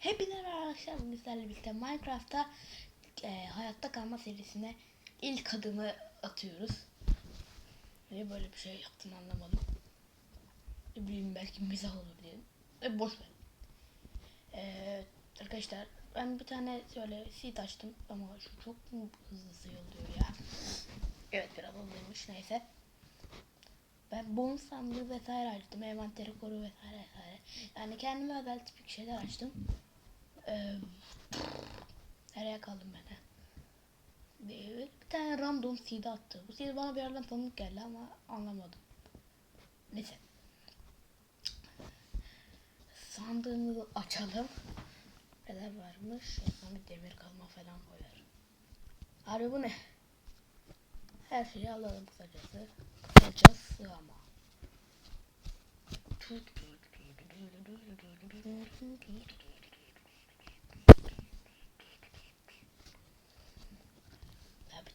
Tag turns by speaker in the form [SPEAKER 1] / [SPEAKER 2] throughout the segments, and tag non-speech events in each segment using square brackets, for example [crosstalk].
[SPEAKER 1] Hepinize merhaba arkadaşlar. Sizlerle birlikte Minecraft'ta e, hayatta kalma serisine ilk adımı atıyoruz. Niye böyle bir şey yaptım anlamadım. Ne bileyim belki mizah olabilir. E, boş ver. E, arkadaşlar ben bir tane şöyle seed açtım ama şu çok hızlı sayılıyor ya. Evet biraz hızlıymış neyse. Ben bon sandığı vesaire açtım. Envanteri koru vesaire vesaire. Yani kendime özel tipik şeyler açtım. Ee, nereye kaldım ben? Bir, bir tane random seed attı. Bu seed bana bir yerden tanıdık geldi ama anlamadım. Neyse. Sandığımızı açalım. Neler varmış? Şuradan bir demir kalma falan koyar. Abi bu ne? Her şeyi alalım kısacası. Kısaca sığama. Daha bir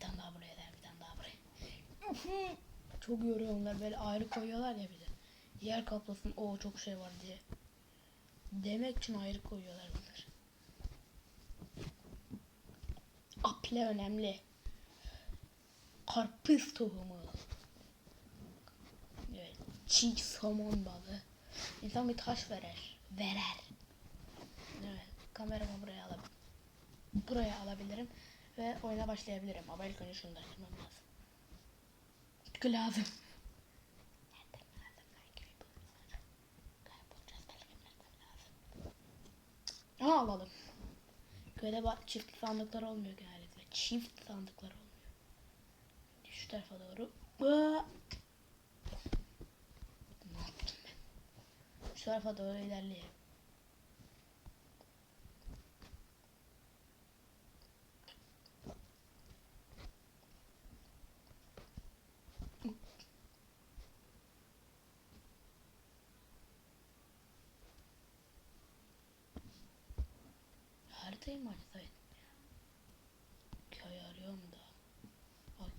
[SPEAKER 1] tane daha buraya, daha bir tane daha buraya. [laughs] Çok yoruyor onlar böyle ayrı koyuyorlar ya bir de. Yer kaplasın o çok şey var diye. Demek için ayrı koyuyorlar bunlar. Aple önemli. Karpuz tohumu. Evet. Çiğ somon balığı. İnsan bir taş verer. Verer. Evet. Kameramı buraya alabilirim. Buraya alabilirim. Ve oyuna başlayabilirim. Ama ilk önce şunu da açmam lazım. Çünkü lazım. Ama alalım. Köyde çift sandıklar olmuyor genellikle. Çift sandıklar olmuyor. Şu tarafa doğru. Ne yaptım ben? Şu tarafa doğru ilerleyelim. Açsaydım ya? Köy arıyorum da. Bak.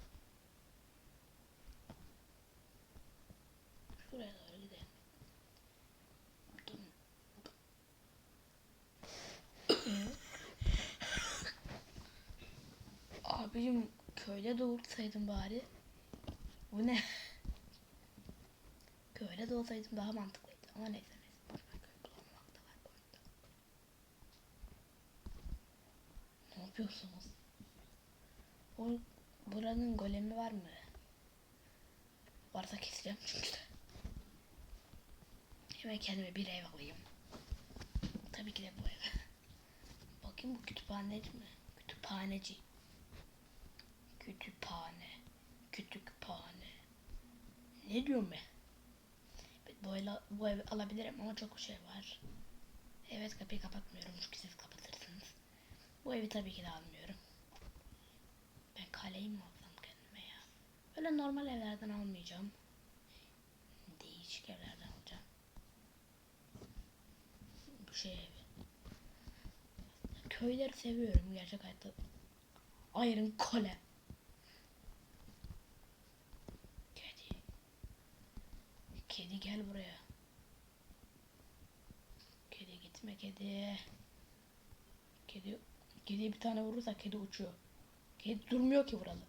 [SPEAKER 1] Şuraya doğru gidelim. Abicim köyde doğursaydım bari. Bu ne? köyde doğsaydım daha mantıklıydı ama neyse neyse. Boş ver, köy bulamamak da var bu oyunda. Ne yapıyorsunuz? O buranın golemi var mı? Varsa keseceğim çünkü. Hemen kendime bir ev alayım. Tabii ki de bu ev. Bakayım bu kütüphaneci mi? Kütüphaneci. Kütüphane. Kütüphane. Ne diyorum ben? Bu, ev, bu evi alabilirim ama çok şey var. Evet kapıyı kapatmıyorum. Bu evi tabii ki de almıyorum. Ben kaleyi mi alsam kendime ya? Öyle normal evlerden almayacağım. Değişik evlerden alacağım. Bu şey evi. Köyleri seviyorum gerçek hayatta. Iron Kole. Kedi. Kedi gel buraya. Kedi gitme kedi. Kedi kediye bir tane vurursa kedi uçuyor. Kedi durmuyor ki buralı.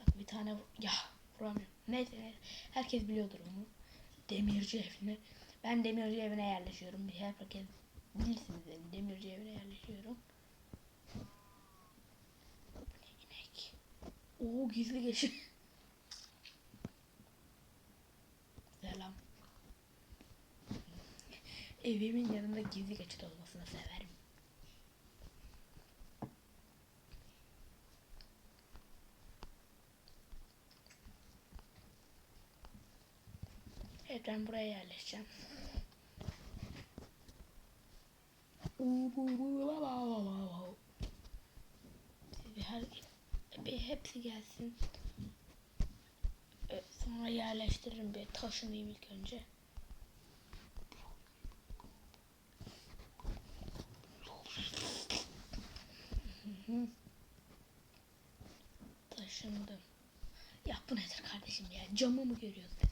[SPEAKER 1] Bak bir tane vur- ya vuramıyorum. Neyse neyse. herkes biliyordur onu. Demirci evine. Ben demirci evine yerleşiyorum. Herkes bilirsiniz benim demirci evine yerleşiyorum. Bu ne inek? Oo gizli geçit. Evimin yanında gizli geçit olmasını severim. Evet ben buraya yerleşeceğim. Bir her bir hepsi gelsin. Sonra yerleştiririm bir taşınayım ilk önce. Hı. Taşındım. Ya bu nedir kardeşim ya? Camı mı görüyorsun?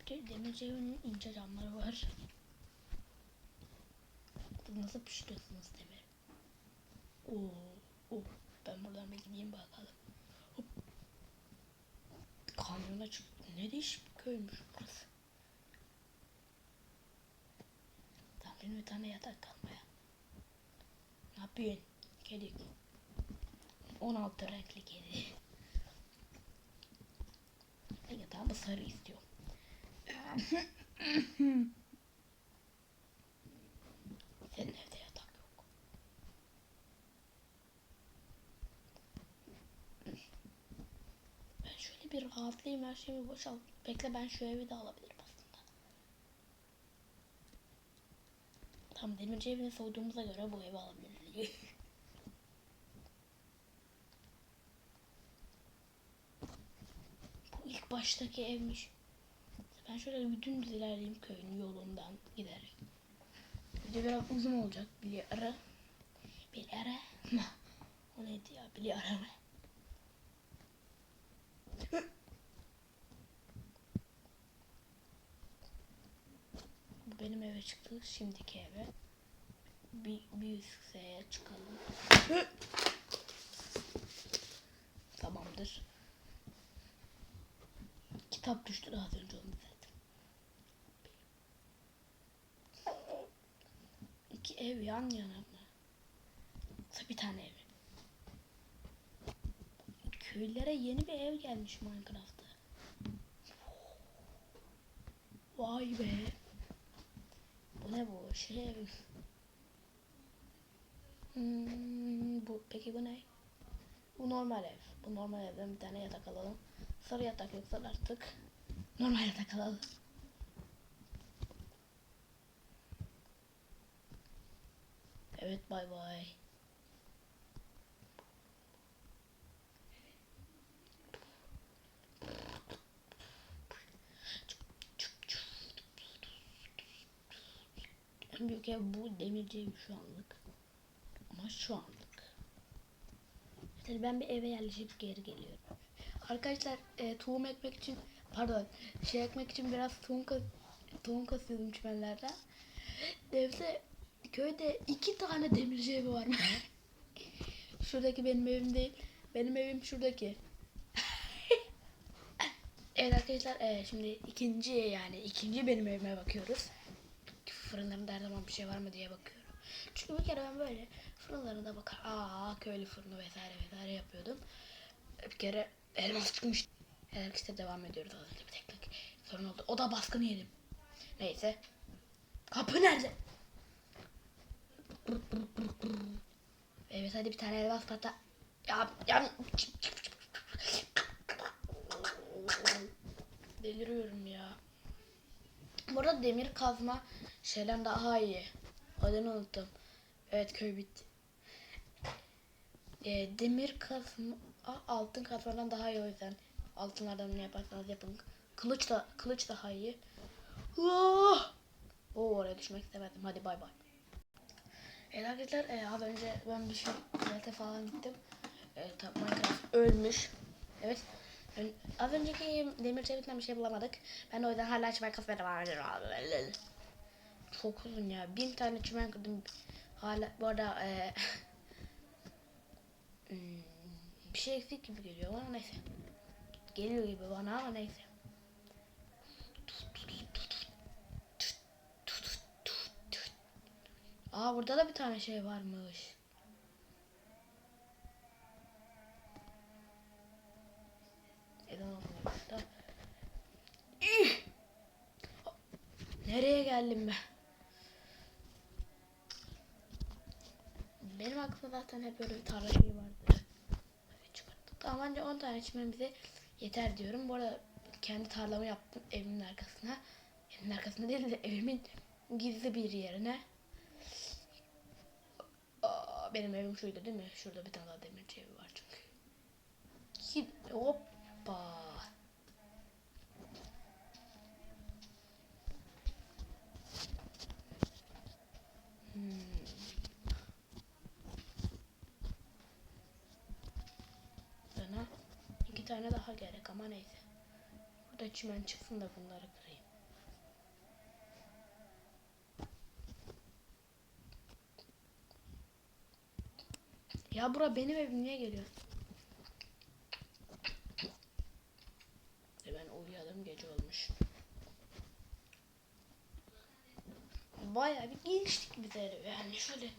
[SPEAKER 1] Bir de demirci evinin ince camları var. Nasıl pişiriyorsunuz demir? Oo, oo. Ben buradan bir gideyim bakalım. Hop. Kamyona çık. Ne değişik bir köymüş burası. Tamam benim bir tane yatak kalmaya. Ne yapıyorsun? Kedi. 16 renkli kedi. Ben yatağımı sarı istiyorum. Senin evde yatak yok. Ben şöyle bir rahatlayayım her şeyimi boşalt. Bekle ben şu evi de alabilirim aslında. Tam demirci evini soyduğumuza göre bu evi alabiliriz. [laughs] ilk baştaki evmiş. Ben şöyle bir dümdüz ilerleyeyim köyün yolundan giderek. Video biraz uzun olacak biliyorum. Biliyorum. o neydi ya biliyorum. Bu benim eve çıktı. Şimdiki eve. Bir, bir yükseğe çıkalım. Tamamdır. Kitap düştü daha önce onu zaten. İki ev yan yana mı? Yoksa bir tane ev? Köylere yeni bir ev gelmiş Minecraft'ta. Vay be. Bu ne bu? Şey ev. Hmm, bu peki bu ne? Bu normal ev. Bu normal evden bir tane yatak alalım. Sarı yatak yoksa artık normal yatak alalım. Evet bay bay. En büyük ev bu demirci şu anlık. Ama şu anlık. Yani ben bir eve yerleşip geri geliyorum. Arkadaşlar e, tohum ekmek için pardon şey ekmek için biraz tohum, kas, tohum kasıyordum çimenlerden. Devse köyde iki tane demirci evi var. [laughs] şuradaki benim evim değil. Benim evim şuradaki. [laughs] evet arkadaşlar e, şimdi ikinci yani ikinci benim evime bakıyoruz. Fırınlarında her zaman bir şey var mı diye bakıyorum. Çünkü bir kere ben böyle fırınlarına bakar. Aa köylü fırını vesaire vesaire yapıyordum. Bir kere elmas çıkmış. İşte devam ediyoruz. Az bir teknik sorun oldu. O da baskını yedim. Neyse. Kapı nerede? Evet hadi bir tane elmas patla. Ya ya. Deliriyorum ya. Burada demir kazma şeyden daha iyi. Adını unuttum. Evet köy bitti. E, demir kazma altın kazmadan daha iyi o yüzden. Altınlardan ne yaparsanız yapın. Kılıç da kılıç daha iyi. Oh! Oo, oraya düşmek istemedim. Hadi bay bay. Evet arkadaşlar e, az önce ben bir şey tuvalete falan gittim. E, tabii Minecraft ölmüş. Evet. Ben, az önceki demir çevirinden bir şey bulamadık. Ben o yüzden hala çimen kasmaya ediyorum. Çok uzun ya. Bin tane çimen kırdım. Hala bu arada e, [laughs] hmm, bir şey eksik gibi geliyor ama neyse. Geliyor gibi bana ama neyse. Aa burada da bir tane şey varmış. Nereye geldim ben? Benim aklımda zaten hep böyle bir tarla. Tamam bence 10 tane çimen bize yeter diyorum. Bu arada kendi tarlamı yaptım evimin arkasına. Evimin arkasında değil de evimin gizli bir yerine. Aa, benim evim şuydu değil mi? Şurada bir tane daha demirci evi var çünkü. Hoppa. Hmm. Bana iki tane daha gerek ama neyse. Burada çimen çıksın da bunları kırayım. Ya bura benim evim niye geliyor? E ben uyuyalım gece olmuş. Bayağı bir geliştik biz. Yani şöyle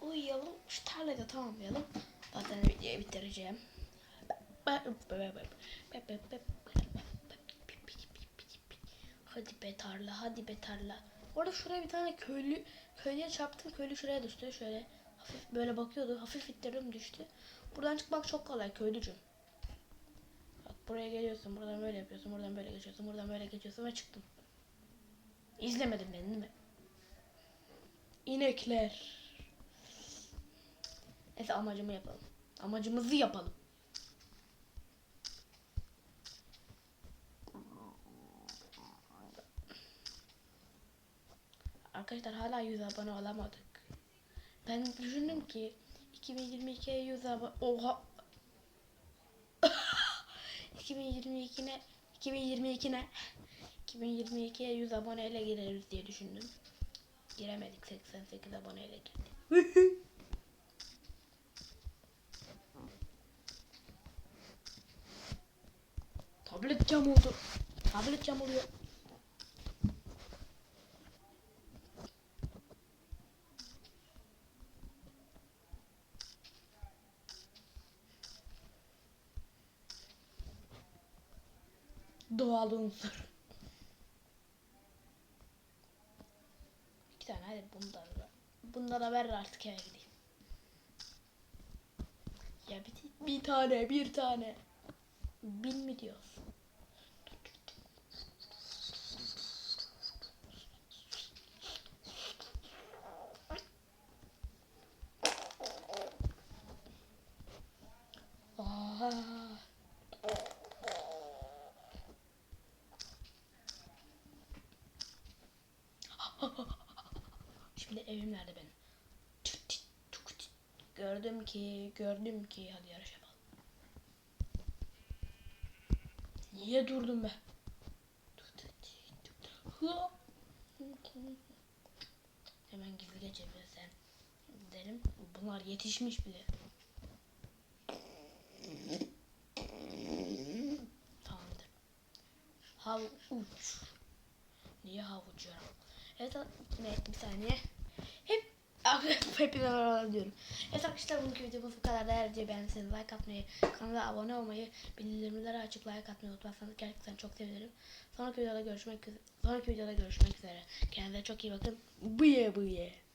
[SPEAKER 1] uyuyalım şu tarlayı da tamamlayalım. Zaten videoyu bitireceğim. Hadi be tarla, hadi be tarla. Orada şuraya bir tane köylü, köylüye çarptım. Köylü şuraya düştü. Şöyle hafif böyle bakıyordu. Hafif ittirdim düştü. Buradan çıkmak çok kolay köylücüm. Bak buraya geliyorsun, buradan böyle yapıyorsun, buradan böyle geçiyorsun, buradan böyle geçiyorsun ve çıktım. İzlemedin beni değil mi? İnekler. Neyse amacımı yapalım. Amacımızı yapalım. Arkadaşlar hala 100 abone olamadık. Ben düşündüm ki 2022'ye 100 abone... Oha! 2022'ne 2022'ne 2022'ye 100 aboneyle gireriz diye düşündüm. Giremedik 88 aboneyle girdik. [laughs] Tablet cam oldu. Tablet cam oluyor. Doğal unsur. İki tane hadi bunları da. Bunlara ver artık eve gideyim. Ya bir, bir tane bir tane. Bin mi diyorsun? Aa. Şimdi evim nerede benim? Gördüm ki, gördüm ki hadi yarış yapalım. Niye durdum be? Hemen gizlice çevirsen. Derim. Bunlar yetişmiş bile. Tamamdır. Havuç. Niye havuç ya? Evet bir saniye. Hep [laughs] hepinize merhaba diyorum. Evet arkadaşlar bugünkü videomuz bu kadar. Eğer beğendiyseniz like atmayı, kanala abone olmayı, bildirimleri açık like atmayı unutmazsanız gerçekten çok sevinirim. Sonraki videoda görüşmek üzere. Sonraki videoda görüşmek üzere. Kendinize çok iyi bakın. Bıye bıye.